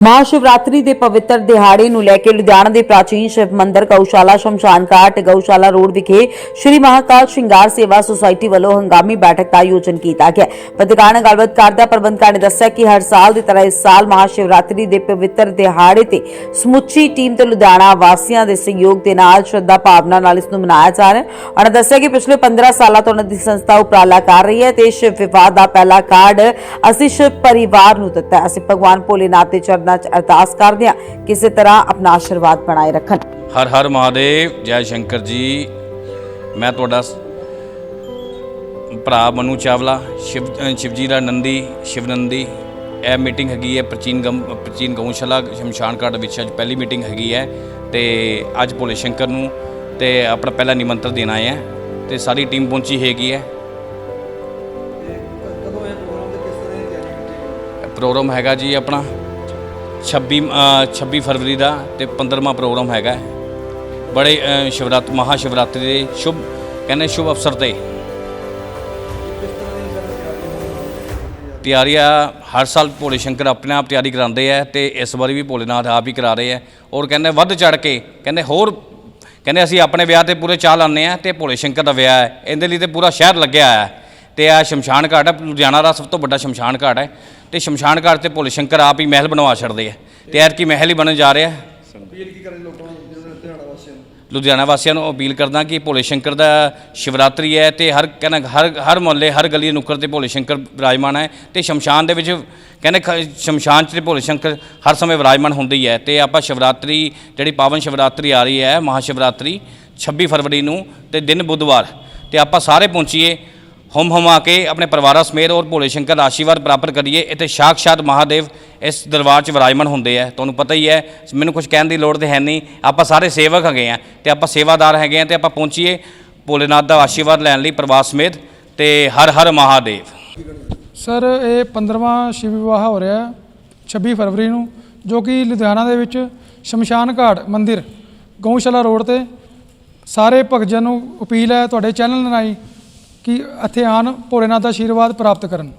ਮਹਾਸ਼ਿਵਰਾਤਰੀ ਦੇ ਪਵਿੱਤਰ ਦਿਹਾੜੇ ਨੂੰ ਲੈ ਕੇ ਲੁਧਿਆਣਾ ਦੇ ਪ੍ਰਾਚੀਨ ਸ਼ਿਵ ਮੰਦਿਰ ਗਊਸ਼ਾਲਾ ਸ਼ਮਸ਼ਾਨ ਘਾਟ, ਗਊਸ਼ਾਲਾ ਰੋਡ ਵਿਖੇ ਸ਼੍ਰੀ ਮਹਾਕਾਲ ਸ਼ਿੰਗਾਰ ਸੇਵਾ ਸੁਸਾਇਟੀ ਵੱਲੋਂ ਹੰਗਾਮੀ ਬੈਠਕ ਦਾ ਆਯੋਜਨ ਕੀਤਾ ਗਿਆ। ਪੱਤਰਕਾਰ ਨਾਲ ਗੱਲਬਾਤ ਕਰਦਿਆਂ ਪ੍ਰਬੰਧਕਾਂ ਨੇ ਦੱਸਿਆ ਕਿ ਹਰ ਸਾਲ ਦੀ ਤਰ੍ਹਾਂ ਇਸ ਸਾਲ ਮਹਾਸ਼ਿਵਰਾਤਰੀ ਦੇ ਪਵਿੱਤਰ ਦਿਹਾੜੇ ਤੇ ਸਮੁੱਚੀ ਟੀਮ ਤੇ ਲੁਧਿਆਣਾ ਵਾਸੀਆਂ ਦੇ ਸਹਿਯੋਗ ਦੇ ਨਾਲ ਸ਼ਰਧਾ ਭਾਵਨਾ ਨਾਲ ਇਸ ਨੂੰ ਮਨਾਇਆ ਜਾ ਰਿਹਾ ਹੈ। ਉਹਨਾਂ ਦੱਸਿਆ ਕਿ ਪਿਛਲੇ 15 ਸਾਲਾਂ ਤੋਂ ਉਹਨਾਂ ਦੀ ਸੰਸਥਾ ਉਪਰਾਲਾ ਕਰ ਰਹੀ ਹੈ ਤੇ ਸ਼ਿਵ ਵਿਵਾਦ ਦਾ ਪਹਿਲਾ ਕਾਰਡ ਅਸੀਂ ਸ਼ਿਵ ਪਰਿਵਾਰ ਨੂੰ ਦਿੱਤਾ ਅਸੀਂ ਭਗਵਾਨ ਭੋਲੇਨਾਥ ਦੇ ਚਰਨਾਂ 'ਚ ਅਰਦਾਸ ਕਰਦੇ ਹਾਂ ਕਿ ਇਸੇ ਤਰ੍ਹਾਂ ਆਪਣਾ ਆਸ਼ੀਰਵਾਦ ਬਣਾਏ ਰੱਖਣ। ਹਰ ਹਰ ਮਹਾਦੇਵ ਜੈ ਸ਼ੰਕਰ ਜੀ ਮੈਂ ਤੁਹਾਡਾ ਭਰਾ ਮਨੂ ਚਾਵਲਾ ਸ਼ਿਵ ਸ਼ਿਵਜੀ ਦਾ ਨੰਦੀ ਸ਼ਿਵ ਨੰਦੀ ਇਹ ਮੀਟਿੰਗ ਹੈਗੀ ਹੈ ਪ੍ਰਾਚੀਨ ਗਮ ਪ੍ਰਾਚੀਨ ਗਊਸ਼ਾਲਾ ਸ਼ਮਸ਼ਾਨ ਘਾਟ ਵਿੱਚ ਅੱਜ ਪਹਿਲੀ ਮੀਟਿੰਗ ਹੈਗੀ ਹੈ ਤੇ ਅੱਜ ਭੋਲੇ ਸ਼ੰਕਰ ਨੂੰ ਤੇ ਆਪਣਾ ਪਹਿਲਾ ਨਿਮੰਤਰਣ ਦੇਣ ਆਏ ਹੈ ਤੇ ਸਾਰੀ ਟੀਮ ਪਹੁੰਚੀ ਹੈਗੀ ਹੈ। ਕਿਸ ਪ੍ਰੋਗਰਾਮ ਹੈਗਾ ਜੀ ਆਪਣਾ 26 ਅ, 26 ਫਰਵਰੀ ਦਾ ਤੇ 15ਵਾਂ ਪ੍ਰੋਗਰਾਮ ਹੈਗਾ ਬੜੇ ਸ਼ਿਵਰਾਤ ਮਹਾ ਸ਼ਿਵਰਾਤਰੀ ਦੇ ਸ਼ੁਭ ਕਹਿੰਦੇ ਸ਼ੁਭ ਅਵਸਰ ਤੇ। ਤਿਆਰੀ ਹੋਣੀ ਤਿਆਰੀਆਂ ਹਰ ਸਾਲ ਭੋਲੇ ਸ਼ੰਕਰ ਆਪਣੇ ਆਪ ਤਿਆਰੀ ਕਰਾਉਂਦੇ ਆ ਤੇ ਇਸ ਵਾਰੀ ਵੀ ਭੋਲੇਨਾਥ ਆਪ ਹੀ ਕਰਾ ਰਹੇ ਆ। ਔਰ ਕਹਿੰਦੇ ਵੱਧ ਚੜ ਕੇ ਕਹਿੰਦੇ ਹੋਰ ਕਹਿੰਦੇ ਅਸੀਂ ਆਪਣੇ ਵਿਆਹ ਤੇ ਪੂਰੇ ਚਾਹ ਲਾਉਂਦੇ ਆ ਤੇ ਭੋਲੇ ਸ਼ੰਕਰ ਦਾ ਵਿਆਹ ਹੈ। ਇਹਦੇ ਲਈ ਤੇ ਪੂਰਾ ਸ਼ਹਿਰ ਲੱਗਿਆ ਹੋਇਆ ਤੇ ਆ ਸ਼ਮਸ਼ਾਨ ਘਾਟ ਹੈ ਲੁਧਿਆਣਾ ਦਾ ਸਭ ਤੋਂ ਵੱਡਾ ਸ਼ਮਸ਼ਾਨ ਘਾਟ ਹੈ ਤੇ ਸ਼ਮਸ਼ਾਨ ਘਾਟ ਤੇ ਭੋਲੇ ਸ਼ੰਕਰ ਆਪ ਹੀ ਮਹਿਲ ਬਣਵਾ ਛੱਡਦੇ ਆ। ਤੇ ਐਤਕੀ ਮਹਿਲ ਹੀ ਬਣਨ ਜਾ ਰਿਹਾ। ਅਪੀਲ ਕੀ ਕਰੇ ਲੋਕਾਂ ਨੂੰ ਲੁਧਿਆਣਾ ਵਾਸੀਆਂ ਨੂੰ? ਲੁਧਿਆਣਾ ਵਾਸੀਆਂ ਨੂੰ ਅਪੀਲ ਕਰਦਾ ਕਿ ਭੋਲੇ ਸ਼ੰਕਰ ਦਾ ਸ਼ਿਵਰਾਤਰੀ ਹੈ ਤੇ ਹਰ ਕਹਿੰਦਾ ਹਰ ਹਰ ਮੁਹੱਲੇ ਹਰ ਗਲੀ ਨੁੱਕਰ ਤੇ ਭੋਲੇ ਸ਼ੰਕਰ ਵਿਰਾਜਮਾਨ ਹੈ। ਤੇ ਸ਼ਮਸ਼ਾਨ ਦੇ ਵਿੱਚ ਕਹਿੰਦੇ ਖ- ਸ਼ਮਸ਼ਾਨ 'ਚ ਤੇ ਭੋਲੇ ਸ਼ੰਕਰ ਹਰ ਸਮੇਂ ਵਿਰਾਜਮਾਨ ਹੁੰਦੇ ਹੀ ਹੈ। ਤੇ ਆਪਾਂ ਸ਼ਿਵਰਾਤਰੀ ਜਿਹੜੀ ਪਾਵਨ ਸ਼ਿਵਰਾਤਰੀ ਆ ਰਹੀ ਹੈ ਮਹਾਸ਼ਿਵਰਾਤਰੀ 26 ਫਰਵਰੀ ਨੂੰ ਤੇ ਦਿਨ ਬੁੱਧਵਾਰ। ਤੇ ਆਪਾਂ ਸਾਰੇ ਪਹੁੰਚੀਏ। ਹਮ ਹਮਾ ਕੇ ਆਪਣੇ ਪਰਿਵਾਰਾਂ ਸਮੇਤ ਔਰ ਭੋਲੇ ਸ਼ੰਕਰ ਦਾ ਆਸ਼ੀਰਵਾਦ ਪ੍ਰਾਪਤ ਕਰੀਏ। ਇੱਥੇ ਸਾਕਸ਼ਾਤ ਮਹਾਦੇਵ ਇਸ ਦਰਬਾਰ 'ਚ ਵਿਰਾਜਮਾਨ ਹੁੰਦੇ ਆ। ਤੁਹਾਨੂੰ ਪਤਾ ਹੀ ਹੈ, ਮੈਨੂੰ ਕੁਝ ਕਹਿਣ ਦੀ ਲੋੜ ਤੇ ਹੈ ਨਹੀਂ। ਆਪਾਂ ਸਾਰੇ ਸੇਵਕ ਹੈਗੇ ਆ ਤੇ ਆਪਾਂ ਸੇਵਾਦਾਰ ਹੈਗੇ ਆ ਤੇ ਆਪਾਂ ਪਹੁੰਚੀਏ ਭੋਲੇਨਾਥ ਦਾ ਆਸ਼ੀਰਵਾਦ ਲੈਣ ਲਈ ਪਰਿਵਾਰ ਸਮੇਤ ਤੇ ਹਰ ਹਰ ਮਹਾਦੇਵ। ਸਰ, ਇਹ 15ਵਾਂ ਸ਼ਿਵ ਵਿਵਾਹ ਹੋ ਰਿਹਾ ਹੈ 26 ਫਰਵਰੀ ਨੂੰ, ਜੋ ਕਿ ਲੁਧਿਆਣਾ ਦੇ ਵਿੱਚ ਸ਼ਮਸ਼ਾਨ ਘਾਟ ਮੰਦਿਰ, ਗਊਸ਼ਾਲਾ ਰੋਡ ਤੇ। ਸਾਰੇ ਭਗਤਾਂ ਨੂੰ ਅਪੀਲ ਹੈ ਤੁਹਾਡੇ ਚੈਨਲ ਰਾਹੀਂ ਕਿ ਇੱਥੇ ਆਣ ਭੋਲੇਨਾਥ ਦਾ ਆਸ਼ੀਰਵਾਦ ਪ੍ਰਾਪਤ ਕਰਨ।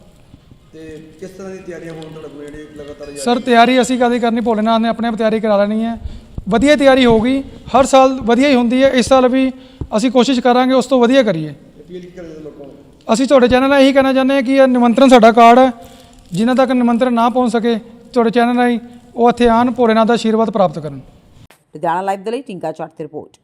ਤੇ ਕਿਸ ਤਰ੍ਹਾਂ ਦੀ ਤਿਆਰੀਆਂ ਹੋਣ ਤੁਹਾਡੇ ਕੋਲ ਜਿਹੜੀ ਲਗਾਤਾਰ ਜਾਰੀ ਸਰ ਤਿਆਰੀ ਅਸੀਂ ਕਦੇ ਕਰਨੀ ਭੋਲੇਨਾਥ ਨੇ ਆਪਣੇ ਆਪ ਤਿਆਰੀ ਕਰਾ ਲੈਣੀ ਹੈ। ਵਧੀਆ ਤਿਆਰੀ ਹੋਊਗੀ ਹਰ ਸਾਲ ਵਧੀਆ ਹੀ ਹੁੰਦੀ ਹੈ। ਇਸ ਸਾਲ ਵੀ ਅਸੀਂ ਕੋਸ਼ਿਸ਼ ਕਰਾਂਗੇ ਉਸ ਤੋਂ ਵਧੀਆ ਕਰੀਏ। ਅਪੀਲ ਕੀ ਕਰੇ ਲੋਕਾਂ ਨੂੰ? ਅਸੀਂ ਤੁਹਾਡੇ ਚੈਨਲ ਨਾਲ ਇਹੀ ਕਹਿਣਾ ਚਾਹੁੰਦੇ ਹਾਂ ਕਿ ਇਹ ਨਿਮੰਤਰਣ ਸਾਡਾ ਕਾਰਡ ਹੈ। ਜਿਨ੍ਹਾਂ ਤੱਕ ਨਿਮੰਤਰਣ ਨਾ ਪਹੁੰਚ ਸਕੇ ਤੁਹਾਡੇ ਚੈਨਲ ਰਾਹੀਂ ਉਹ ਇੱਥੇ ਆਣ ਭੋਲੇਨਾਥ ਦਾ ਆਸ਼ੀਰਵਾਦ ਪ੍ਰਾਪਤ ਕਰਨ। ਲੁਧਿਆਣਾ ਲਾਈਵ ਦੇ ਲਈ ਟਿੰਕਾ ਚੱਟ ਦੀ ਰਿਪੋਰਟ।